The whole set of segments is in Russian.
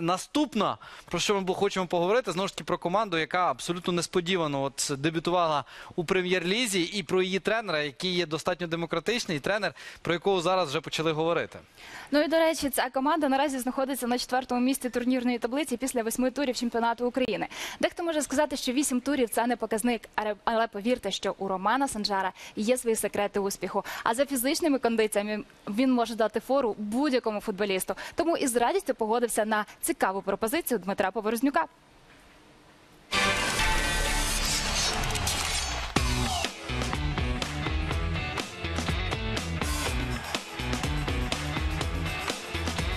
наступна, про що ми хочемо поговорити, знову ж таки про команду, яка абсолютно несподівано от дебютувала у прем'єр-лізі, і про її тренера, який є достатньо демократичний, і тренер, про якого зараз вже почали говорити. Ну і до речі, ця команда наразі знаходиться на четвертому місці турнірної таблиці після восьми турів чемпіонату України. Дехто може сказати, що вісім турів це не показник, але- повірте, що у Романа Санжара є свої секрети успіху. А за фізичними кондиціями він може дати фору будь-якому футболісту. Тому із радістю погодився на цікаву пропозицію Дмитра Поворознюка.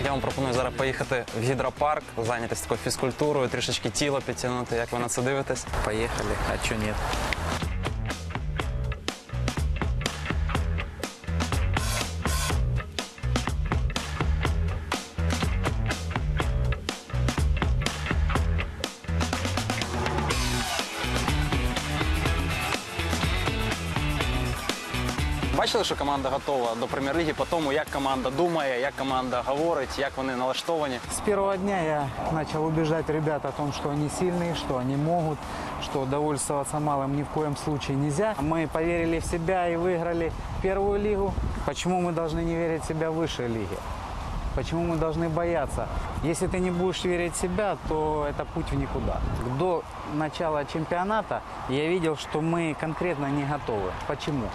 Я вам пропоную зараз поїхати в гідропарк, зайнятися такою фізкультурою, трішечки тіло підтягнути. Як ви на це дивитесь? Поехали, а что нет? Бачили, що команда готова до прем'єр-ліги по тому, як команда думає, як команда говорить, як вони налаштовані. С первого дня я начал убеждать ребят о том, что они сильные, что они могут, что довольствоваться малым ни в коем случае нельзя. Мы поверили в себя и выиграли первую лигу. Почему мы должны не верить в себя в высшей лиге? Почему мы должны бояться? Если ты не будешь верить в себя, то это путь в никуда. До начала чемпионата я видел, что мы конкретно не готовы. Почему?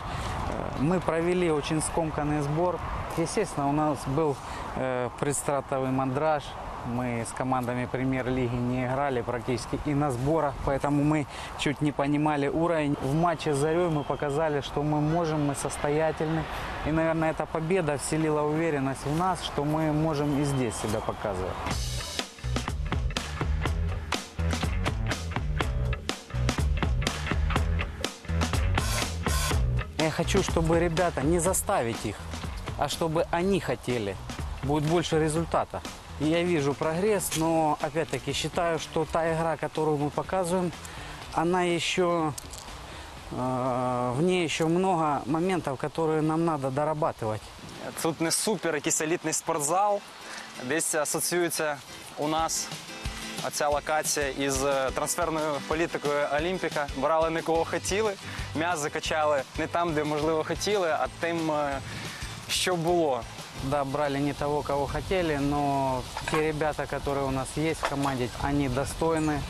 Мы провели очень скомканный сбор. Естественно, у нас был э, предстартовый мандраж. Мы с командами премьер-лиги не играли практически и на сборах, поэтому мы чуть не понимали уровень. В матче с Зарей мы показали, что мы можем, мы состоятельны. И, наверное, эта победа вселила уверенность в нас, что мы можем и здесь себя показывать. Я хочу, чтобы ребята не заставить их, а чтобы они хотели. Будет больше результата. И я вижу прогресс, но опять-таки считаю, что та игра, которую мы показываем, она еще э, в ней еще много моментов, которые нам надо дорабатывать. Тут не супер якийсь елітний спортзал. Десь асоціюється у нас ця локація із е, трансферною політикою Олімпіка. Брали не кого хотіли, м'язи качали не там, де можливо хотіли, а тим, що було. Да, брали не того, кого хотели, но те ребята, которые у нас есть в команде, они достойны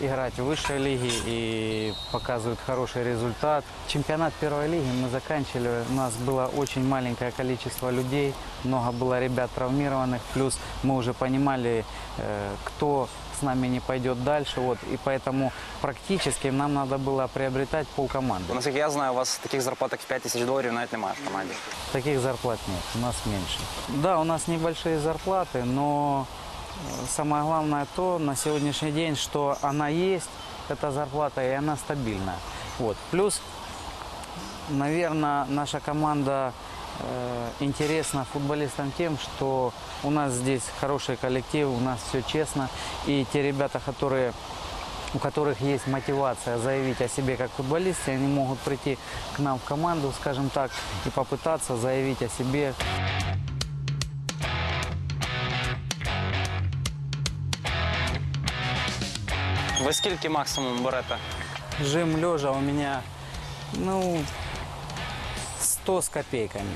играть в высшей лиге и показывают хороший результат. Чемпионат первой лиги мы заканчивали. У нас было очень маленькое количество людей, много было ребят травмированных. Плюс мы уже понимали, э, кто с нами не пойдет дальше. Вот, и поэтому практически нам надо было приобретать полкоманды. Наскільки я знаю, у вас таких зарплат, як 5 тисяч доларів навіть немає в команді. Таких зарплат нет, у нас меньше. Да, у нас небольшие зарплаты, но э, самое главное то на сегодняшний день, что она есть, эта зарплата, и она стабильная. Вот. Плюс, наверное, наша команда э, интересна футболистам тем, что у нас здесь хороший коллектив, у нас все честно, и те ребята, которые у которых есть мотивация заявить о себе как футболисты, они могут прийти к нам в команду, скажем так, и попытаться заявить о себе. Ви скільки максимум берете? Жим лежа у меня, ну, 100 с копейками.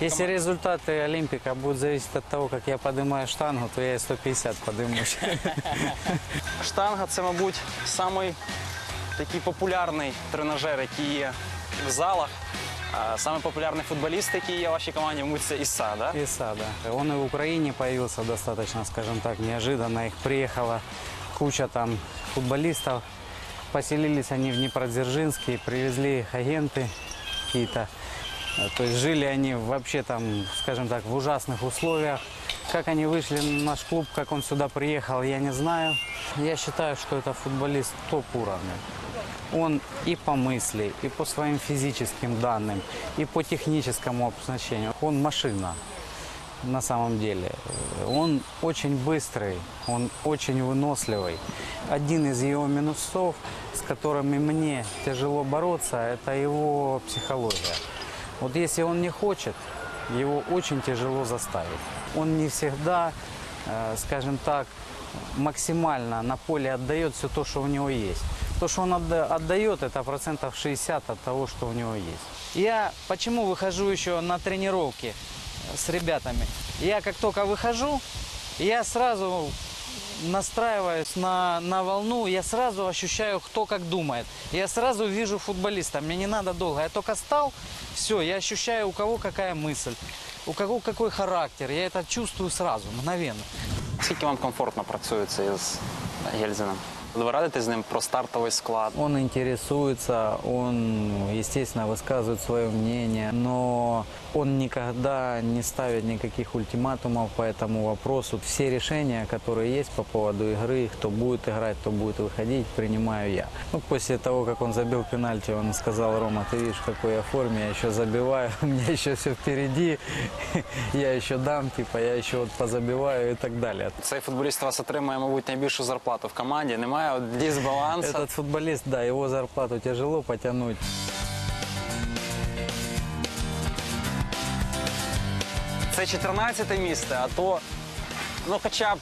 Если результаты Олимпика будут зависеть от того, как я поднимаю штангу, то я и 150 подниму. Штанга це, мабуть, самий такий популярний тренажер, який є в залах. А Самий популярний футболіст, який є в вашій команді, мабуть, це Іса, да? Иса, да. Он и в Украине появился достаточно, скажем так, неожиданно. Их приехала куча там футболистов. Поселились они в Днепродзержинске, привезли их агенты какие-то. То есть жили они вообще там, скажем так, в ужасных условиях. Как они вышли на наш клуб, как он сюда приехал, я не знаю. Я считаю, что это футболист топ уровня. Он и по мысли, и по своим физическим данным, и по техническому обозначению. Он машина на самом деле. Он очень быстрый, он очень выносливый. Один из его минусов, с которыми мне тяжело бороться, это его психология. Вот если он не хочет, его очень тяжело заставить. Он не всегда э, скажем так, максимально на поле отдает все то, что у него есть. То, что он отда- отдает, это процентов 60 от того, что у него есть. Я почему выхожу еще на тренировки с ребятами? Я как только выхожу, я сразу настраиваюсь на, на волну, я сразу ощущаю, кто как думает. Я сразу вижу футболиста, мне не надо долго. Я только стал, все, я ощущаю, у кого какая мысль, у кого какой характер. Я это чувствую сразу, мгновенно. Скільки вам комфортно працюється із Єльзином? Ви радитесь з ним про стартовий склад? Он интересуется, он, естественно, высказывает свое мнение, но он никогда не ставит никаких ультиматумов по этому вопросу. Все решения, которые есть по поводу игры, кто будет играть, кто будет выходить, принимаю я. Ну, после того, как он забил пенальти, он сказал, Рома, ты видишь, в какой я форме, я еще забиваю, у меня еще все впереди, я еще дам, типа, я еще вот позабиваю и так далее. Цей футболіст у вас отримує, мабуть, найбільшу зарплату в команді. Немає от дисбалансу. Этот футболист, да, его зарплату тяжело потянуть. Це 14 місце, а то ну хоча б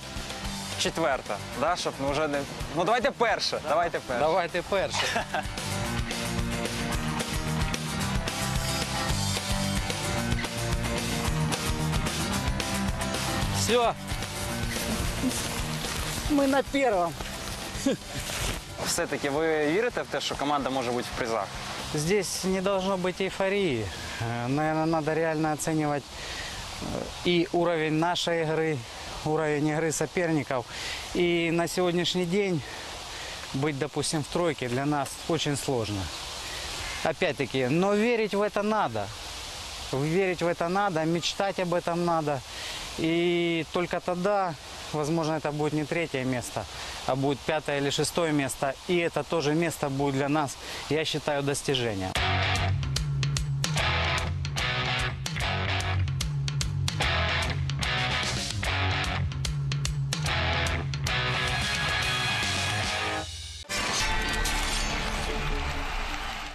четверте, да, щоб ну, вже не. Ну давайте перше. Давайте перше. Давайте перше. Все, Мы на первом. Все-таки ви вірите в те, що команда може бути в призах? Здесь не должно быть эйфории. Наверное, надо реально оценивать э, и уровень нашей игры, уровень игры соперников. И на сегодняшний день быть, допустим, в тройке для нас очень сложно. Опять-таки, но верить в это надо. Верить в это надо, мечтать об этом надо. И только тогда, возможно, это будет не третье место, а будет пятое или шестое место. И это тоже место будет для нас, я считаю, достижением.